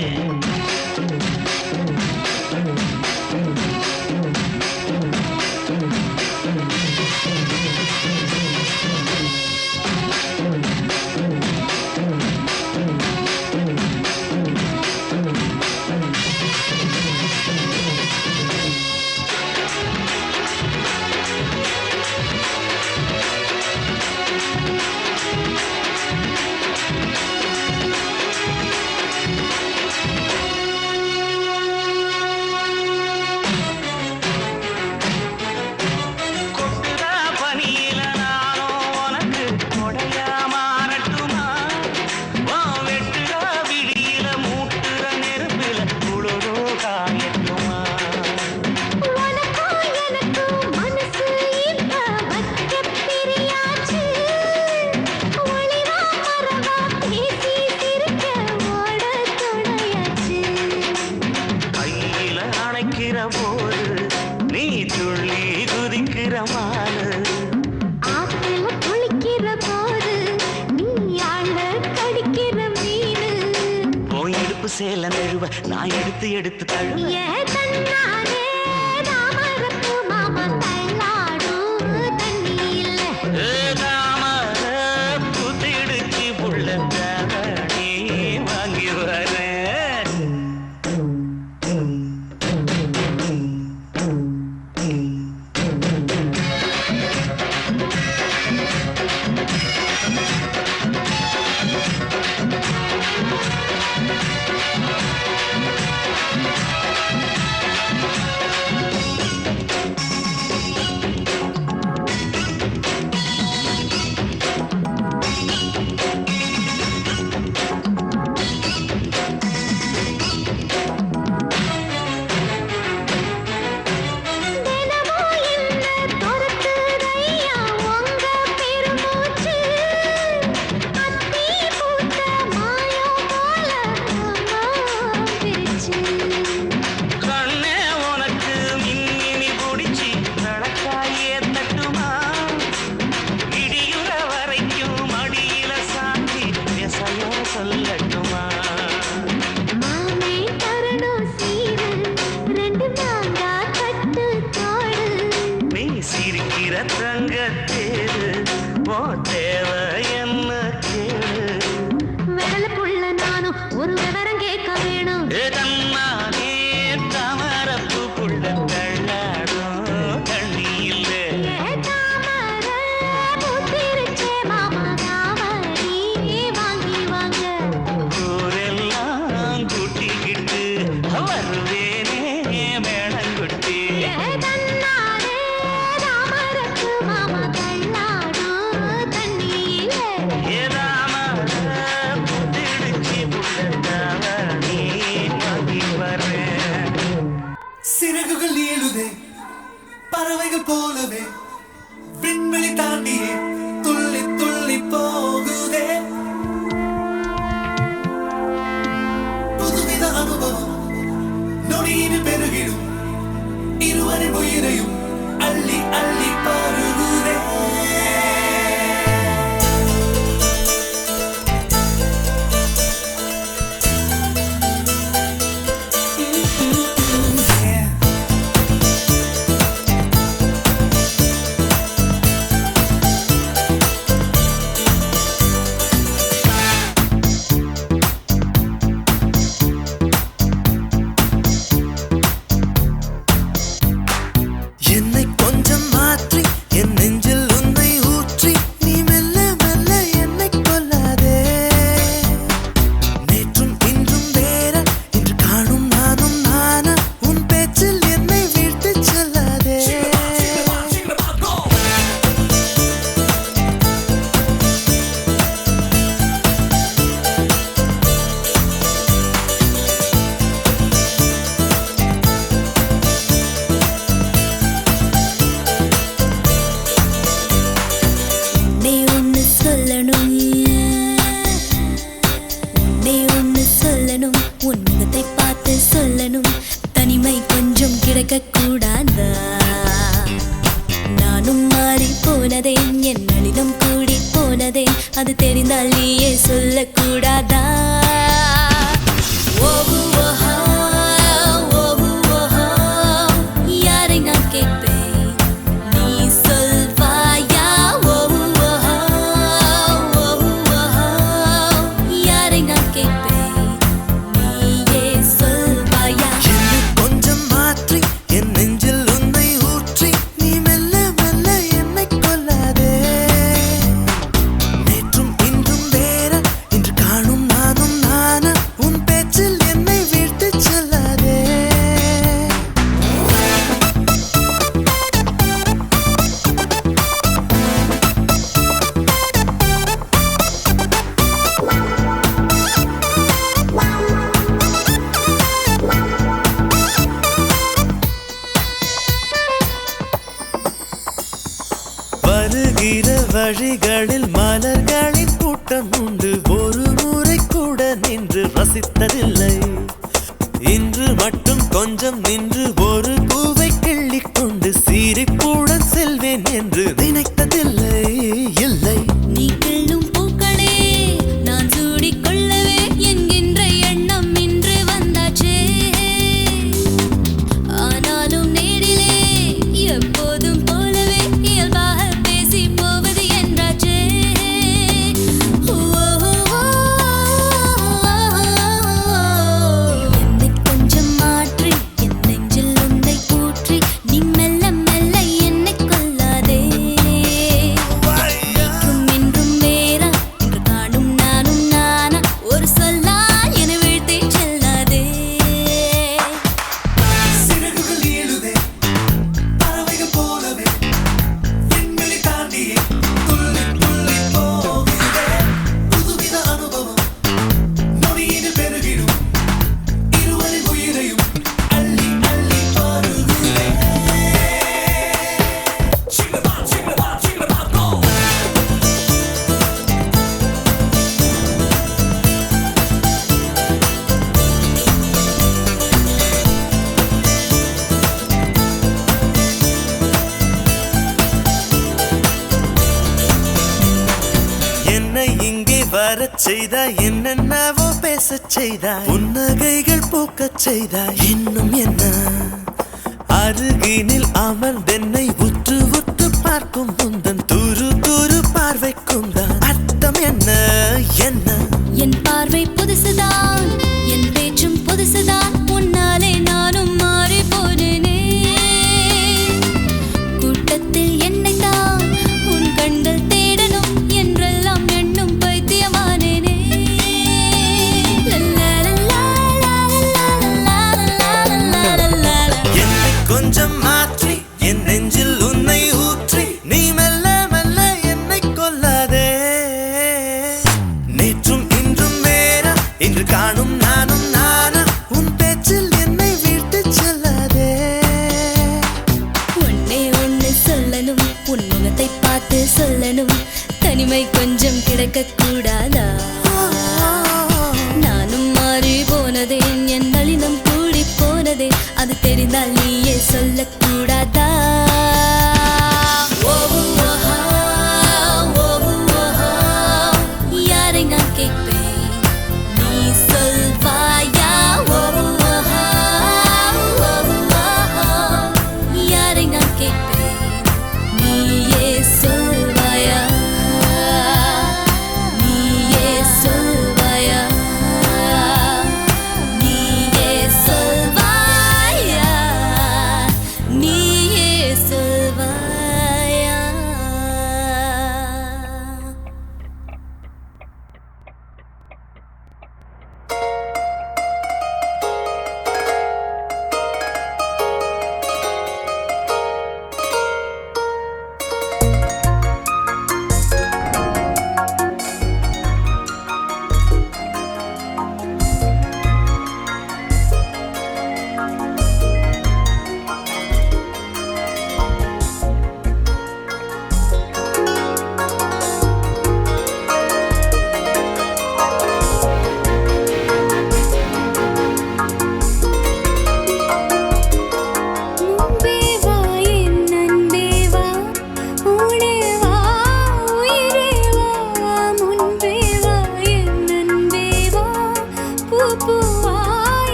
Mm-hmm. Mm-hmm. وسلم அலைகள் போலவே விண்வெளி தாண்டியே 你管着 அது தெரிந்தால் நீயே சொல்லக்கூடாதா? வழிகளில் மலர்களின் கூட்டம் உண்டு. ஒரு முறை கூட நின்று ரசித்ததில்லை. இன்று மட்டும் கொஞ்சம் நின்று வாழச் செய்தாய் என்னென்னவோ பேசச் செய்தாய் புன்னகைகள் பூக்கச் செய்தாய் இன்னும் என்ன? அருகினில் அமர்ந்தென்னை உற்று உற்று பார்க்கும் உந்தன் துரு துரு பார்வைக்கும் தான். அர்த்தம் என்ன? என்ன? என் பார்வை புதுசுதான் என் பேச்சும் புதுசுதான். என்று காணும்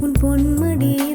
உன் பொன்மடியில்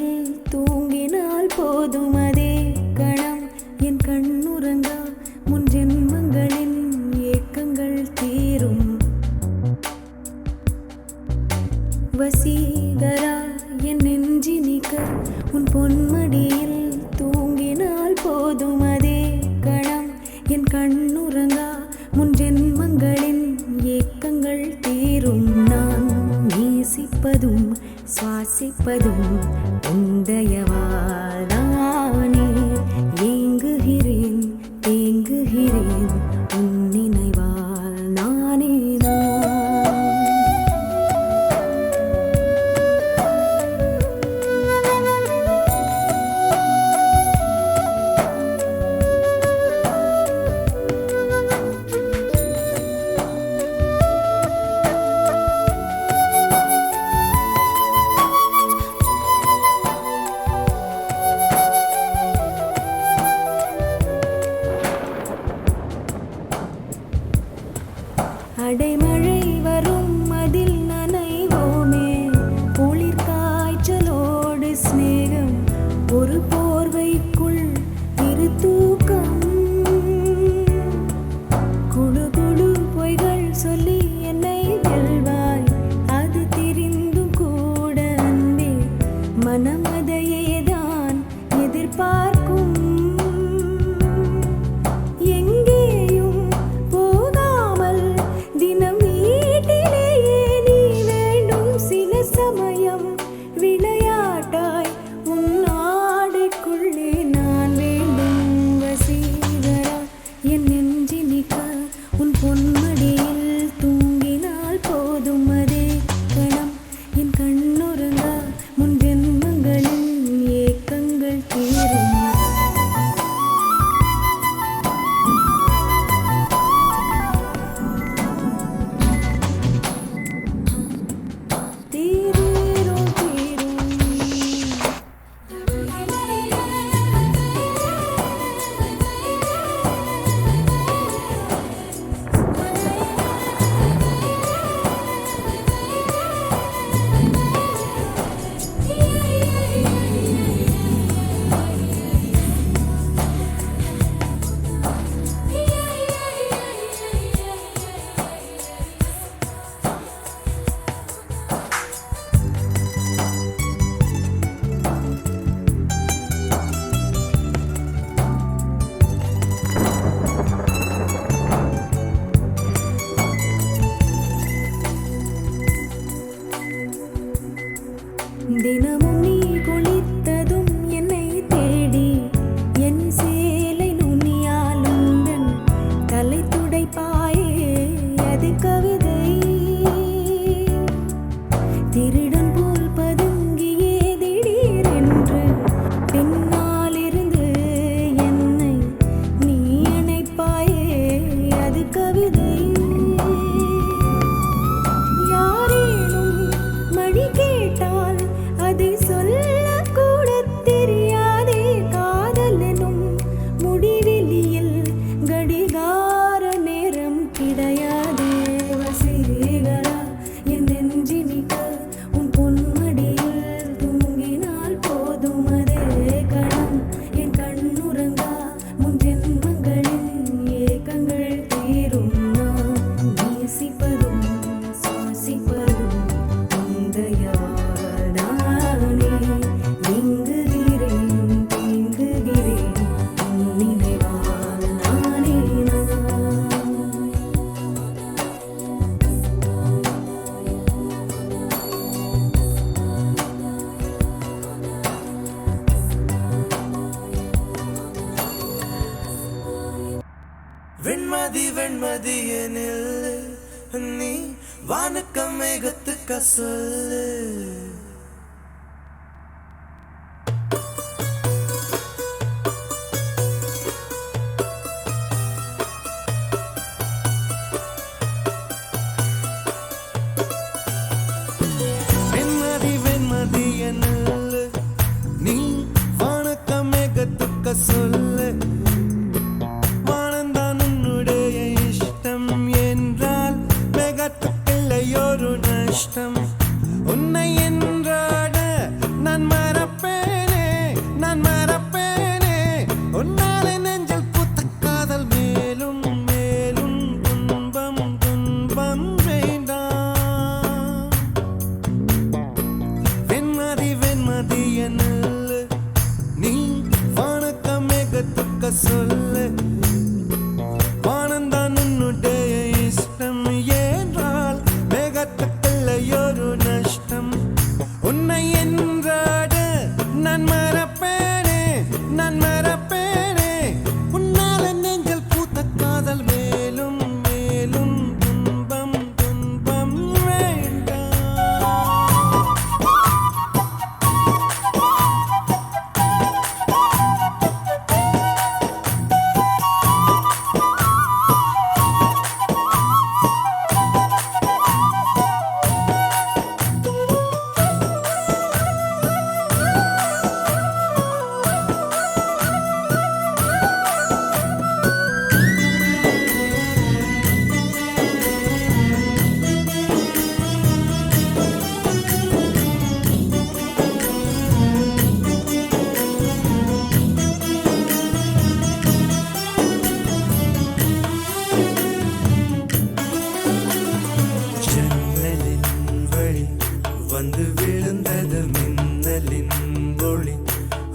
just a little. Açtım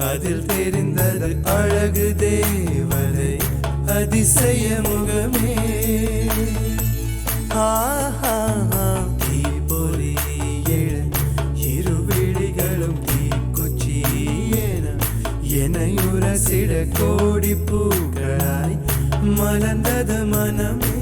அதில் தெரிந்தது அழகு தேவதை அதிசய முகமே ஆஹா தீபொறி எழ இருவிழிகளும் தீக்குச்சி என எனையுரசிட கோடி பூக்களாய் மலர்ந்தது மனமே.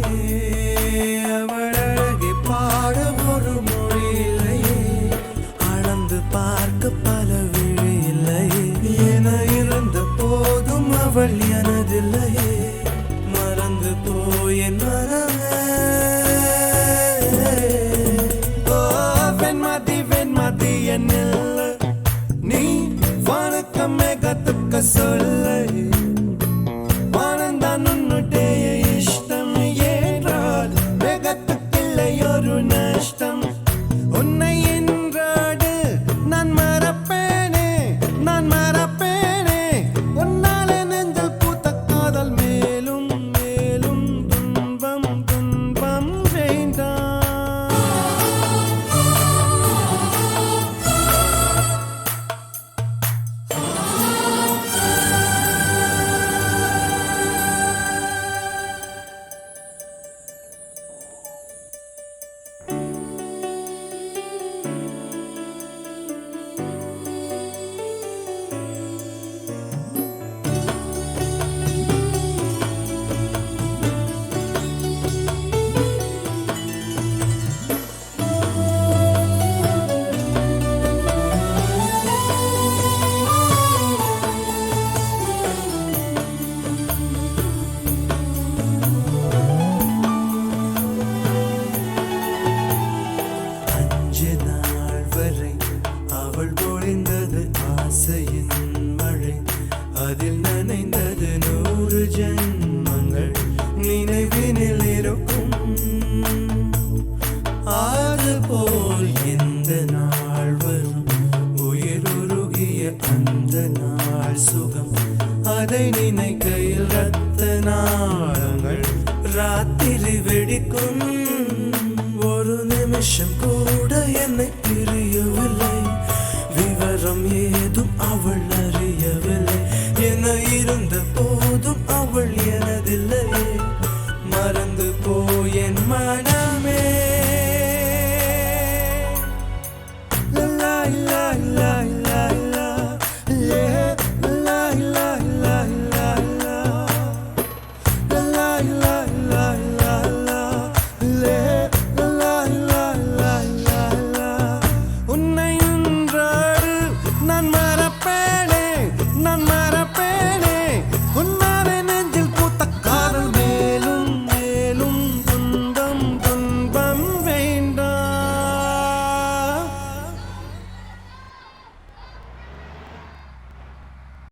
அவள் எனதில்லையே. மறந்து போய் என் மனமே வெண்மாத்தி வெண்மாத்தி என்னில். நீ வணக்கம் கத்துக்க சொல்ல.